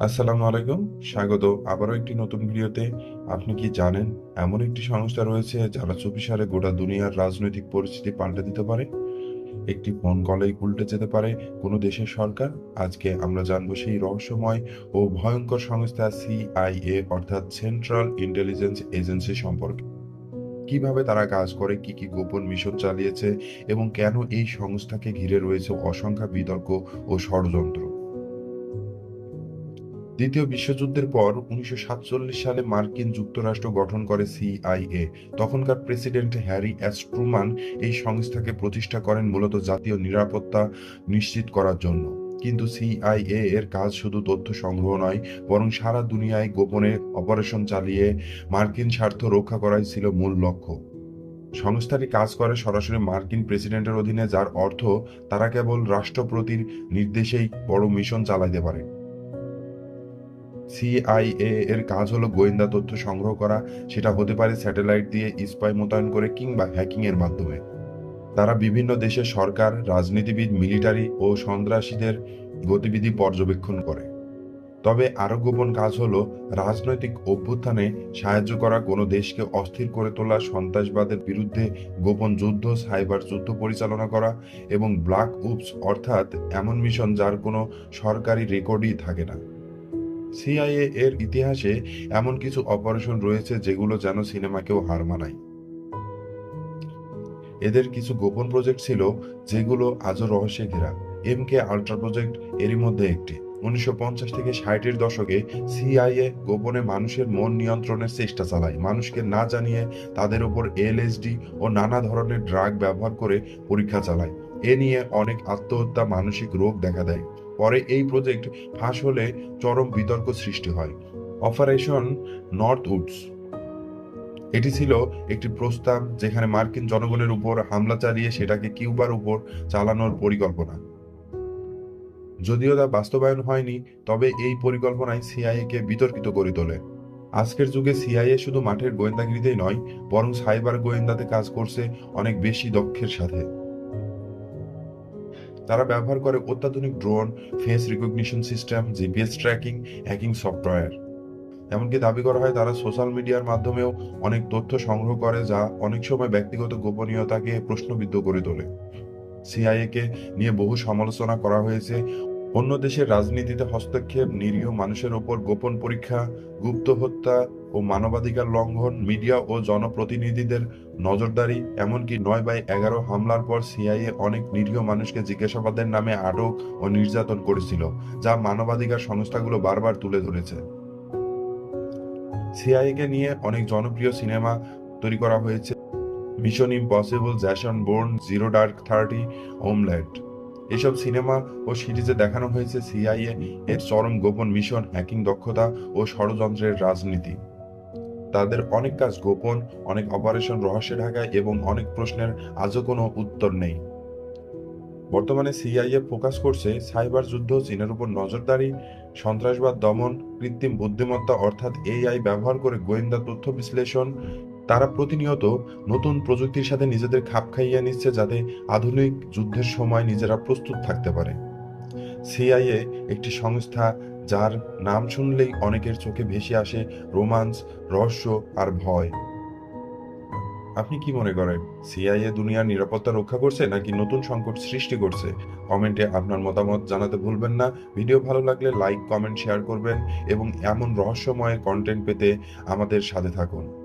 আসসালামু আলাইকুম। স্বাগত। আবারও একটি নতুন ভিডিওতে। আপনি কি জানেন, এমন একটি সংস্থা রয়েছে যারা চুপিসারে গোটা দুনিয়ার রাজনৈতিক পরিস্থিতি পাল্টে দিতে পারে? একটি ফোন কলেই উল্টে যেতে পারে কোনো দেশের সরকার? আজকে আমরা জানব সেই রহস্যময় ও ভয়ঙ্কর সংস্থা সিআইএ, অর্থাৎ সেন্ট্রাল ইন্টেলিজেন্স এজেন্সি সম্পর্কে। কীভাবে তারা কাজ করে, কি কি গোপন মিশন চালিয়েছে এবং কেন এই সংস্থাকে ঘিরে রয়েছে অসংখ্য বিতর্ক ও ষড়যন্ত্র? দ্বিতীয় বিশ্বযুদ্ধের পর উনিশশো সাতচল্লিশ সালে মার্কিন যুক্তরাষ্ট্র গঠন করে সিআইএ। তখনকার প্রেসিডেন্ট হ্যারি এস ট্রুমান এই সংস্থাকে প্রতিষ্ঠা করেন মূলত জাতীয় নিরাপত্তা নিশ্চিত করার জন্য। কিন্তু সিআইএ এর কাজ শুধু তথ্য সংগ্রহ নয়, বরং সারা দুনিয়ায় গোপনে অপারেশন চালিয়ে মার্কিন স্বার্থ রক্ষা করাই ছিল মূল লক্ষ্য। সংস্থাটি কাজ করে সরাসরি মার্কিন প্রেসিডেন্টের অধীনে, যার অর্থ তারা কেবল রাষ্ট্রপতির নির্দেশেই বড় মিশন চালাইতে পারে। সিআইএ এর কাজ হলো গোয়েন্দা তথ্য সংগ্রহ করা। সেটা হতে পারে স্যাটেলাইট দিয়ে স্পাই মোতায়েন করে কিংবা হ্যাকিং এর মাধ্যমে। তারা বিভিন্ন দেশের সরকার, রাজনীতিবিদ মিলিটারি ও সন্ত্রাসীদের গতিবিধি পর্যবেক্ষণ করে। তবে আরও গোপন কাজ হলো, রাজনৈতিক অভ্যুত্থানে সাহায্য করা কোনো দেশকে অস্থির করে তোলা, সন্ত্রাসবাদের বিরুদ্ধে গোপন যুদ্ধ, সাইবার যুদ্ধ পরিচালনা করা এবং ব্ল্যাক উপস অর্থাৎ এমন মিশন যার কোনো সরকারি রেকর্ডই থাকে না। সিআইএ এর ইতিহাসে এমন কিছু অপারেশন রয়েছে যেগুলো যেন সিনেমাকেও হার মানায়। এদের কিছু গোপন প্রজেক্ট ছিল যেগুলো আজও রহস্যে ঘেরা। এম কে আল্ট্রা প্রজেক্ট এরই মধ্যে একটি। উনিশশো পঞ্চাশ থেকে ষাটের দশকে সিআইএ গোপনে মানুষের মন নিয়ন্ত্রণের চেষ্টা চালায়। মানুষকে না জানিয়ে তাদের উপর এলএসডি ও নানা ধরনের ড্রাগ ব্যবহার করে পরীক্ষা চালায়। এ নিয়ে অনেক আত্মহত্যা মানসিক রোগ দেখা দেয়। পরে এই প্রজেক্ট ফাঁস হলে চরম বিতর্ক সৃষ্টি হয়। অপারেশন নর্থ উডস এটি ছিল একটি প্রস্তাব যেখানে মার্কিন জনগণের উপর হামলা চালিয়ে সেটাকে কিউবার উপর চালানোর পরিকল্পনা। যদিও তা বাস্তবায়ন হয়নি, তবে এই পরিকল্পনায় সিআইএ কে বিতর্কিত করে তোলে। আজকের যুগে সিআইএ শুধু মাঠের গোয়েন্দাগিরিতেই নয়, বরং সাইবার গোয়েন্দাতে কাজ করছে অনেক বেশি দক্ষের সাথে। তারা ব্যবহার করে অত্যাধুনিক drone, face recognition system, GPS tracking, hacking software. এমনকি দাবি করা হয় তারা সোশ্যাল মিডিয়ার মাধ্যমেও অনেক তথ্য সংগ্রহ করে যা অনেক সময় ব্যক্তিগত গোপনীয়তাকে প্রশ্নবিদ্ধ করে তোলে। সিআইএ কে নিয়ে বহু সমালোচনা করা হয়েছে। অন্য দেশের রাজনীতিতে হস্তক্ষেপ, নিরীহ মানুষের ওপর গোপন পরীক্ষা, গুপ্ত হত্যা ও মানবাধিকার লঙ্ঘন, মিডিয়া ও জনপ্রতিনিধিদের নজরদারি, এমনকি নয় বাই এগারো হামলার পর সিআইএ অনেক নিরীহ মানুষকে জিজ্ঞাসাবাদের নামে আটক ও নির্যাতন করেছিল, যা মানবাধিকার সংস্থাগুলো বারবার তুলে ধরেছে। সিআইএ কে নিয়ে অনেক জনপ্রিয় সিনেমা তৈরি করা হয়েছে। Mission Impossible, Jason Bourne, Zero Dark Thirty Homeland এসব সিনেমা ও সিরিজে দেখানো হয়েছে সিআইএ এর চরম গোপন মিশন, হ্যাকিং দক্ষতা ও ষড়যন্ত্রের রাজনীতি। তাদের অনেক কাজ গোপন, অনেক অপারেশন রহস্যে ঢাকায় এবং অনেক প্রশ্নের আজও কোনো উত্তর নেই। বর্তমানে সিআইএ ফোকাস করছে সাইবার যুদ্ধ, চীনের উপর নজরদারি, সন্ত্রাসবাদ দমন, কৃত্রিম বুদ্ধিমত্তা অর্থাৎ এআই ব্যবহার করে গোয়েন্দা তথ্য বিশ্লেষণ তারা প্রতিনিয়ত নতুন প্রযুক্তির সাথে নিজেদের খাপ খাইয়ে নিচ্ছে যাতে আধুনিক যুদ্ধের সময় নিজেরা প্রস্তুত থাকতে পারে। সিআইএ একটি সংস্থা যার নাম শুনলেই অনেকের চোখে ভেসে আসে রোমান্স রহস্য আর ভয়। আপনি কি মনে করেন, সিআইএ দুনিয়ার নিরাপত্তা রক্ষা করছে নাকি নতুন সংকট সৃষ্টি করছে? কমেন্টে আপনার মতামত জানাতে ভুলবেন না। ভিডিও ভালো লাগলে লাইক, কমেন্ট, শেয়ার করবেন এবং এমন রহস্যময় কন্টেন্ট পেতে আমাদের সাথে থাকুন।